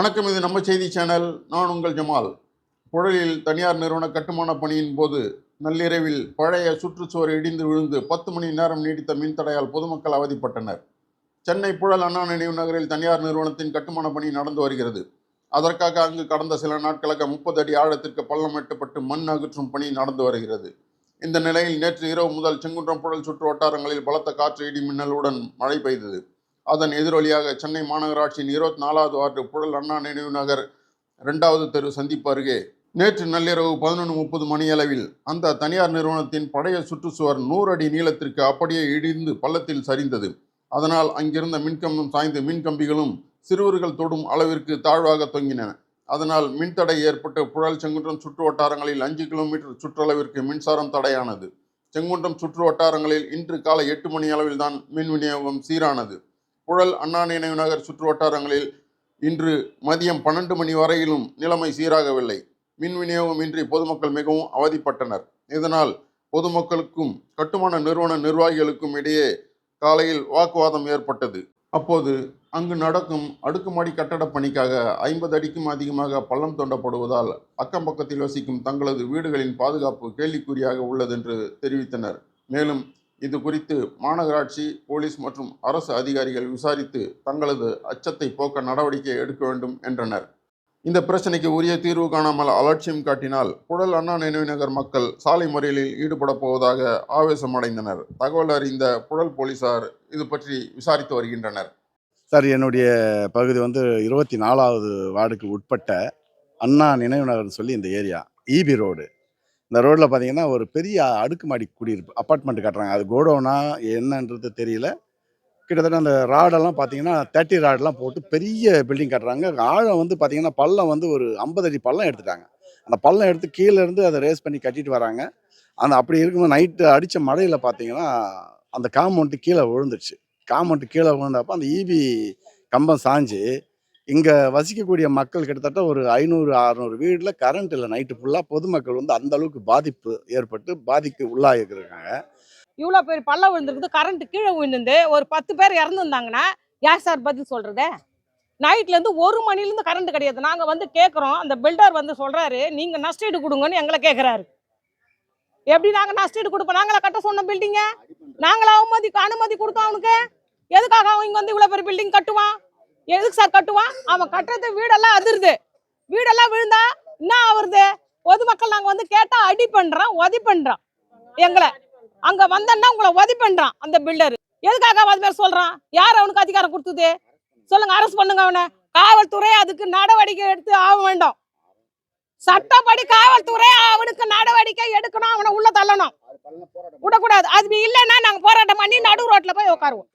வணக்கம் இது நம்ம செய்தி சேனல். நான் உங்கள் ஜமால். புழலில் தனியார் நிறுவன கட்டுமான பணியின் போது நள்ளிரவில் பழைய சுற்றுச்சுவர் இடிந்து விழுந்து பத்து மணி நேரம் நீடித்த மின்தடையால் பொதுமக்கள் அவதிப்பட்டனர். சென்னை புழல் அண்ணா நினைவு நகரில் தனியார் நிறுவனத்தின் கட்டுமான பணி நடந்து வருகிறது. அதற்காக அங்கு கடந்த சில நாட்களாக முப்பது அடி ஆழத்திற்கு பள்ளம் எட்டப்பட்டு மண் அகற்றும் பணி நடந்து வருகிறது. இந்த நிலையில் நேற்று இரவு முதல் செங்குன்றம் புழல் சுற்று வட்டாரங்களில் பலத்த காற்று இடி மின்னலுடன் மழை பெய்தது. அதன் எதிரொலியாக சென்னை மாநகராட்சியின் இருபத்தி நாலாவது வார்டு புழல் அண்ணா நினைவு நகர் இரண்டாவது தெரு சந்திப்பு அருகே. நேற்று நள்ளிரவு பதினொன்று முப்பது மணியளவில் அந்த தனியார் நிறுவனத்தின் பழைய சுற்றுச்சுவர் நூறு அடி நீளத்திற்கு அப்படியே இடிந்து பள்ளத்தில் சரிந்தது. அதனால் அங்கிருந்த மின்கம்பம் சாய்ந்து மின்கம்பிகளும் சிறுவர்கள் தொடும் அளவிற்கு தாழ்வாக தொங்கின. அதனால் மின்தடை ஏற்பட்டு புழல் செங்குன்றம் சுற்று வட்டாரங்களில் அஞ்சு கிலோமீட்டர் சுற்றளவிற்கு மின்சாரம் தடையானது. செங்குன்றம் சுற்று வட்டாரங்களில் இன்று காலை எட்டு மணி அளவில் தான் மின் விநியோகம் சீரானது. புழல் அண்ணா நினைவு நகர் சுற்று வட்டாரங்களில் இன்று மதியம் பன்னெண்டு மணி வரையிலும் நிலைமை சீராகவில்லை. மின் விநியோகம் இன்றி பொதுமக்கள் மிகவும் அவதிப்பட்டனர். இதனால் பொதுமக்களுக்கும் கட்டுமான நிறுவன நிர்வாகிகளுக்கும் இடையே காலையில் வாக்குவாதம் ஏற்பட்டது. அப்போது அங்கு நடக்கும் அடுக்குமாடி கட்டடப் பணிக்காக ஐம்பது அடிக்கும் அதிகமாக பள்ளம் தோண்டப்படுவதால் அக்கம் பக்கத்தில் வசிக்கும் தங்களது வீடுகளின் பாதுகாப்பு கேள்விக்குறியாக உள்ளதென்று தெரிவித்தனர். மேலும் இது குறித்து மாநகராட்சி போலீஸ் மற்றும் அரசு அதிகாரிகள் விசாரித்து தங்களது அச்சத்தை போக்க நடவடிக்கை எடுக்க வேண்டும் என்றனர். இந்த பிரச்சனைக்கு உரிய தீர்வு காணாமல் அலட்சியம் காட்டினால் புழல் அண்ணா நினைவுநகர் மக்கள் சாலை மறியலில் ஈடுபட போவதாக ஆவேசமடைந்தனர். தகவல் அறிந்த புழல் போலீசார் இது பற்றி விசாரித்து வருகின்றனர். சார் என்னுடைய பகுதி வந்து இருபத்தி நாலாவது வார்டுக்கு உட்பட்ட அண்ணா நினைவு நகர்னு சொல்லி இந்த ஏரியா ஈபி ரோடு. இந்த ரோட்டில் பார்த்தீங்கன்னா ஒரு பெரிய அடுக்குமாடி குடியிருப்பு அப்பார்ட்மெண்ட் கட்டுறாங்க. அது கோடவுனா என்னன்றது தெரியல. கிட்டத்தட்ட அந்த ராடெல்லாம் பார்த்தீங்கன்னா தேர்ட்டி ராடெல்லாம் போட்டு பெரிய பில்டிங் கட்டுறாங்க. ஆழம் வந்து பார்த்தீங்கன்னா பள்ளம் வந்து ஒரு ஐம்பது அடி பள்ளம் எடுத்துட்டாங்க. அந்த பள்ளம் எடுத்து கீழேருந்து அதை ரேஸ் பண்ணி கட்டிட்டு வராங்க. அந்த அப்படி இருக்கும்போது நைட்டு அடித்த மழையில் பார்த்தீங்கன்னா அந்த காம்பவுண்ட்டு கீழே விழுந்துருச்சு. காம்பவுண்ட்டு கீழே விழுந்தப்போ அந்த ஈபி கம்பம் சாஞ்சு இங்கே வசிக்கக்கூடிய மக்கள் கிட்டத்தட்ட ஒரு ஐநூறு அறநூறு வீட்டில் கரண்ட் இல்லை. நைட்டு ஃபுல்லாக பொதுமக்கள் வந்து அந்த அளவுக்கு பாதிப்பு ஏற்பட்டு பாதிக்கு உள்ளாகிருக்காங்க இவ்வளோ பேர் பள்ளம் விழுந்திருக்குது கரண்ட் கீழே விழுந்து ஒரு பத்து பேர் இறந்துருந்தாங்கன்னா யார் சார் பதில் சொல்கிறது நைட்லேருந்து ஒரு மணிலேருந்து கரண்ட் கிடையாது. நாங்கள் வந்து கேட்குறோம் அந்த பில்டர் வந்து சொல்கிறாரு நீங்கள் நஷ்டீடு கொடுங்கன்னு எங்களை கேட்குறாரு எப்படி நாங்கள் நஷ்டீடு கொடுப்போம்? நாங்களே கட்ட சொன்ன பில்டிங்கை நாங்களே அவமதி அனுமதி கொடுத்தோம் அவனுக்கு. எதுக்காக அவன் இங்கே வந்து இவ்வளோ பெரிய பில்டிங் கட்டுவான்? எதுக்கு சார் கட்டுவான் அவன் கட்டுறது வீடெல்லாம் அதிருது. வீடெல்லாம் விழுந்தா என்ன ஆகுறது பொதுமக்கள் நாங்கள் வந்து கேட்டால் அடி பண்ணுறான் உதவி பண்ணுறான் எங்களை. அங்க வந்தன்னா உங்களை உதவி பண்றான் அந்த பில்டர். எதுக்காக அது மாதிரி சொல்றான்? யார் அவனுக்கு அதிகாரம் கொடுத்தது? சொல்லுங்க அரசு பண்ணுங்க அவனை. காவல்துறை அதுக்கு நடவடிக்கை எடுத்து ஆக வேண்டும். சட்டப்படி காவல்துறை அவனுக்கு நடவடிக்கை எடுக்கணும் அவனை உள்ள தள்ளணும். விடக்கூடாது. அது இல்லைன்னா நாங்க போராட்டம்? பண்ணி நடு ரோட்ல போய் உட்காருவோம்.